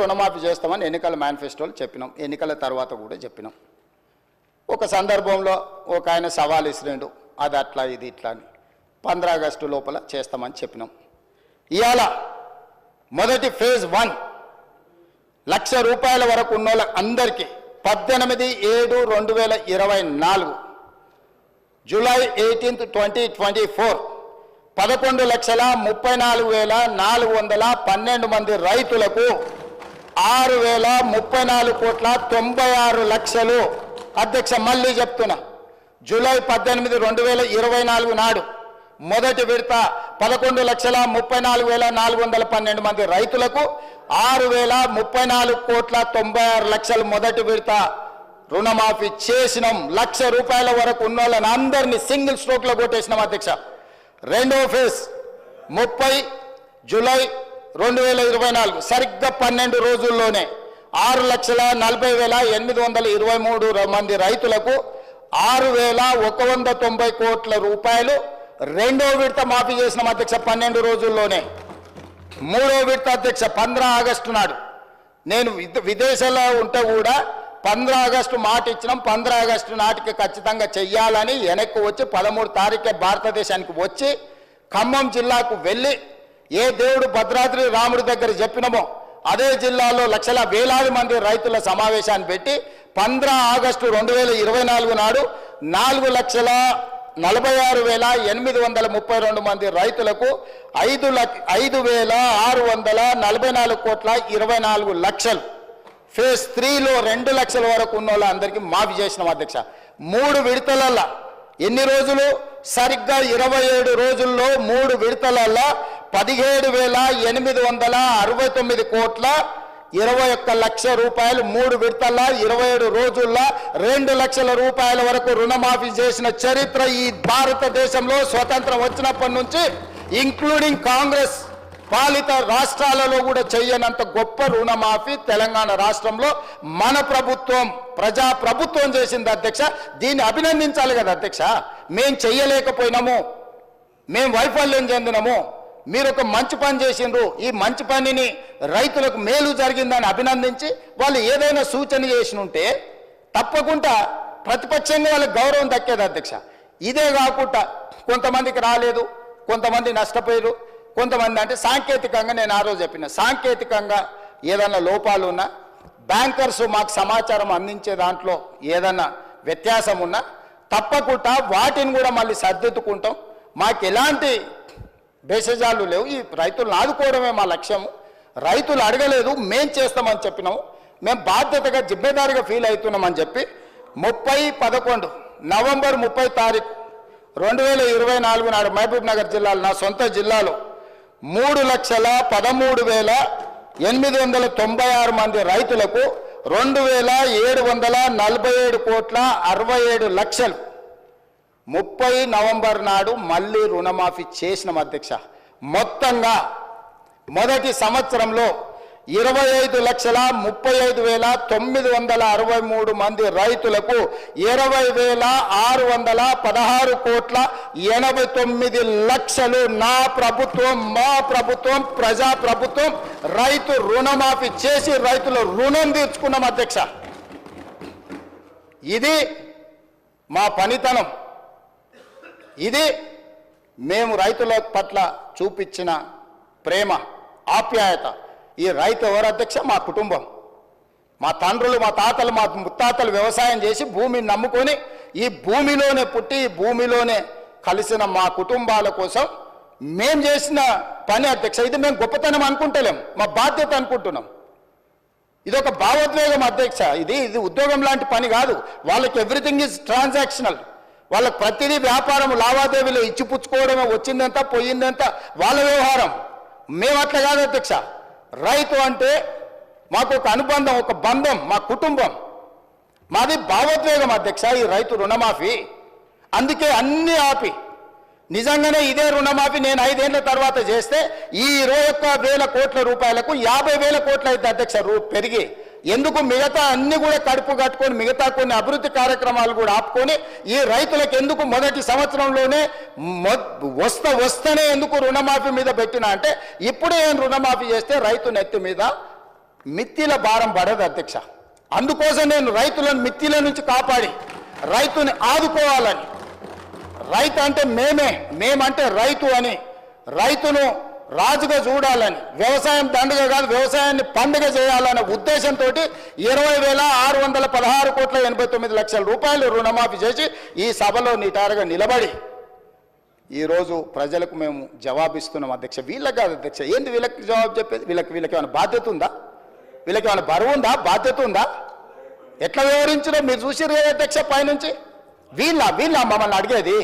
రుణమాఫీ చేస్తామని ఎన్నికల మేనిఫెస్టోలు చెప్పినాం. ఎన్నికల తర్వాత కూడా చెప్పినాం. ఒక సందర్భంలో ఒక ఆయన సవాల్ ఇసిరిండు అది అట్లా ఇది ఇట్లా అని. పంద్ర ఆగస్టు లోపల చేస్తామని చెప్పినాం. ఇవాళ మొదటి ఫేజ్ వన్ లక్ష రూపాయల వరకు ఉన్న అందరికీ పద్దెనిమిది ఏడు రెండు వేల ఇరవై నాలుగు July eighteenth twenty twenty four పదకొండు లక్షల ముప్పై నాలుగు వేల నాలుగు వందల పన్నెండు మంది రైతులకు ఆరు వేల ముప్పై నాలుగు కోట్ల తొంభై ఆరు లక్షలు. అధ్యక్ష మళ్ళీ చెప్తున్నా. జూలై పద్దెనిమిది రెండు వేల ఇరవై నాలుగు నాడు మొదటి విడత పదకొండు లక్షల ముప్పై నాలుగు వేల నాలుగు వందల పన్నెండు మంది రైతులకు ఆరు వేల ముప్పై నాలుగు కోట్ల తొంభై ఆరు లక్షలు మొదటి విడత రుణమాఫీ చేసినాం. లక్ష రూపాయల వరకు ఉన్న వాళ్ళని అందరినీ సింగిల్ స్ట్రోక్లో కొట్టేసినాం అధ్యక్ష. రెండో ఫేజ్ ముప్పై జూలై రెండు వేల ఇరవై నాలుగు సరిగ్గా పన్నెండు రోజుల్లోనే ఆరు లక్షల నలభై వేల ఎనిమిది వందల ఇరవై మూడు మంది రైతులకు ఆరు వేల ఒక వంద తొంభై కోట్ల రూపాయలు. రెండో విడత మాఫీ చేసిన అధ్యక్ష పన్నెండు రోజుల్లోనే. మూడో విడత అధ్యక్ష పంద్ర ఆగస్టు నాడు. నేను విదేశాల్లో ఉంటే కూడా పంద్ర ఆగస్టు మాట ఇచ్చినాం. పంద్ర ఆగస్టు నాటికి ఖచ్చితంగా చెయ్యాలని వెనక్కి వచ్చి పదమూడు తారీఖే భారతదేశానికి వచ్చి ఖమ్మం జిల్లాకు వెళ్ళి ఏ దేవుడు భద్రాద్రి రాముడి దగ్గర చెప్పినమో అదే జిల్లాలో లక్షల వేలాది మంది రైతుల సమావేశాన్ని పెట్టి పంద్ర ఆగస్టు రెండు వేల ఇరవై నాలుగు నాడు నాలుగు లక్షల నలభై ఆరు వేల ఎనిమిది వందల ముప్పై రెండు మంది రైతులకు ఐదు లక్ష ఐదు వేల ఆరు వందల నలభై నాలుగు కోట్ల ఇరవై నాలుగు లక్షలు. ఫేజ్ త్రీలో రెండు లక్షల వరకు ఉన్న వాళ్ళందరికీ మాఫీ చేసినాం అధ్యక్ష. మూడు విడతలల్లా ఎన్ని రోజులు? సరిగ్గా ఇరవై ఏడు రోజుల్లో మూడు విడతలల్లా పదిహేడు వేల ఎనిమిది వందల అరవై తొమ్మిది కోట్ల ఇరవై ఒక్క లక్ష రూపాయలు మూడు విడతల ఇరవై ఏడు రోజుల్లో రెండు లక్షల రూపాయల వరకు రుణమాఫీ చేసిన చరిత్ర ఈ భారతదేశంలో స్వతంత్రం వచ్చినప్పటి నుంచి ఇంక్లూడింగ్ కాంగ్రెస్ పాలిత రాష్ట్రాలలో కూడా చేయనంత గొప్ప రుణమాఫీ తెలంగాణ రాష్ట్రంలో మన ప్రభుత్వం ప్రజా ప్రభుత్వం చేసింది అధ్యక్ష. దీన్ని అభినందించాలి కదా అధ్యక్ష. మేం చెయ్యలేకపోయినాము. మేం వైఫల్యం చెందినము. మీరు ఒక మంచి పని చేసిండ్రు. ఈ మంచి పనిని రైతులకు మేలు జరిగిందని అభినందించి వాళ్ళు ఏదైనా సూచన చేసి ఉంటే తప్పకుండా ప్రతిపక్షంగా వాళ్ళకి గౌరవం దక్కేది అధ్యక్ష. ఇదే కాకుండా కొంతమందికి రాలేదు కొంతమంది నష్టపోయారు కొంతమంది అంటే సాంకేతికంగా నేను ఆ రోజు చెప్పిన సాంకేతికంగా ఏదైనా లోపాలు ఉన్నా బ్యాంకర్స్ మాకు సమాచారం అందించే దాంట్లో ఏదన్నా వ్యత్యాసం ఉన్నా తప్పకుండా వాటిని కూడా మళ్ళీ సర్దిద్దుకుంటాం. మాకు ఎలాంటి భేషజాలు లేవు. ఈ రైతులను ఆదుకోవడమే మా లక్ష్యము. రైతులు అడగలేదు మేం చేస్తామని చెప్పినాము. మేము బాధ్యతగా జిమ్మేదారిగా ఫీల్ అవుతున్నామని చెప్పి ముప్పై పదకొండు నవంబర్ ముప్పై తారీఖు రెండు వేల ఇరవై నాలుగు నాడు మహబూబ్ నగర్ జిల్లాలో నా సొంత జిల్లాలో మూడు లక్షల పదమూడు వేల ఎనిమిది వందల తొంభై ఆరు మంది రైతులకు రెండు వేల ఏడు వందల నలభై ఏడు కోట్ల అరవై ఏడు లక్షలు ముప్పై నవంబర్ నాడు మళ్ళీ రుణమాఫీ చేసిన అధ్యక్ష. మొత్తంగా మొదటి సంవత్సరంలో ఇరవై ఐదు లక్షల ముప్పై ఐదు వేల తొమ్మిది వందల అరవై మూడు మంది రైతులకు ఇరవై వేల ఆరు వందల పదహారు కోట్ల ఎనభై తొమ్మిది లక్షలు నా ప్రభుత్వం మా ప్రభుత్వం ప్రజా ప్రభుత్వం రైతు రుణమాఫీ చేసి రైతుల రుణం తీర్చుకున్నాం అధ్యక్ష. ఇది మా పనితనం. ఇది మేము రైతుల పట్ల చూపించిన ప్రేమ ఆప్యాయత. ఈ రైతు ఎవరు అధ్యక్ష? మా కుటుంబం. మా తండ్రులు మా తాతలు మా ముత్తాతలు వ్యవసాయం చేసి భూమిని నమ్ముకొని ఈ భూమిలోనే పుట్టి ఈ భూమిలోనే కలిసిన మా కుటుంబాల కోసం మేం చేసిన పని అధ్యక్ష ఇది మేము గొప్పతనం అనుకుంటలేం మా బాధ్యత అనుకుంటున్నాం. ఇది ఒక భావోద్వేగం అధ్యక్ష ఇది ఇది ఉద్యోగం లాంటి పని కాదు. వాళ్ళకి ఎవ్రీథింగ్ ఈజ్ ట్రాన్సాక్షనల్ వాళ్ళకి ప్రతిదీ వ్యాపారం లావాదేవీలు ఇచ్చిపుచ్చుకోవడమే వచ్చిందంత పోయిందంత వాళ్ళ వ్యవహారం. మేము అట్లా కాదు అధ్యక్ష. రైతు అంటే మాకు ఒక అనుబంధం ఒక బంధం మా కుటుంబం. మాది భావోద్వేగం అధ్యక్ష ఈ రైతు రుణమాఫీ. అందుకే అన్ని ఆపి. నిజంగానే ఇదే రుణమాఫీ నేను ఐదేళ్ళ తర్వాత చేస్తే ఈ ఇరవై ఒక్క వేల కోట్ల రూపాయలకు యాభై వేల కోట్ల అయితే అధ్యక్ష రూ పెరిగి ఎందుకు మిగతా అన్ని కూడా కడుపు కట్టుకొని మిగతా కొన్ని అభివృద్ధి కార్యక్రమాలు కూడా ఆపుకొని ఈ రైతులకు ఎందుకు మొదటి సంవత్సరంలోనే వస్త వస్తేనే ఎందుకు రుణమాఫీ మీద పెట్టినా అంటే ఇప్పుడే ఏం రుణమాఫీ చేస్తే రైతు నెత్తి మీద మిత్తిల భారం పడదు అధ్యక్ష. అందుకోసం నేను రైతులను మిత్తిల నుంచి కాపాడి రైతుని ఆదుకోవాలని. రైతు అంటే మేమే మేమంటే రైతు అని. రైతును రాజుగా చూడాలని వ్యవసాయం దండగ కాదు వ్యవసాయాన్ని పండుగ చేయాలనే ఉద్దేశంతో ఇరవై వేల ఆరు వందల పదహారు కోట్ల ఎనభై తొమ్మిది లక్షల రూపాయలు రుణమాఫీ చేసి ఈ సభలో నిటారుగా నిలబడి ఈరోజు ప్రజలకు మేము జవాబిస్తున్నాం అధ్యక్ష. వీళ్ళకి కాదు అధ్యక్ష ఏంది వీళ్ళకి జవాబు చెప్పేది? వీళ్ళకి వీళ్ళకి ఏమైనా బాధ్యత ఉందా? వీళ్ళకి ఏమైనా బరువు ఉందా? బాధ్యత ఉందా? ఎట్లా వివరించడం? మీరు చూసిరు కదా అధ్యక్ష పైనుంచి? వీళ్ళ వీళ్ళ మమ్మల్ని అడిగేది?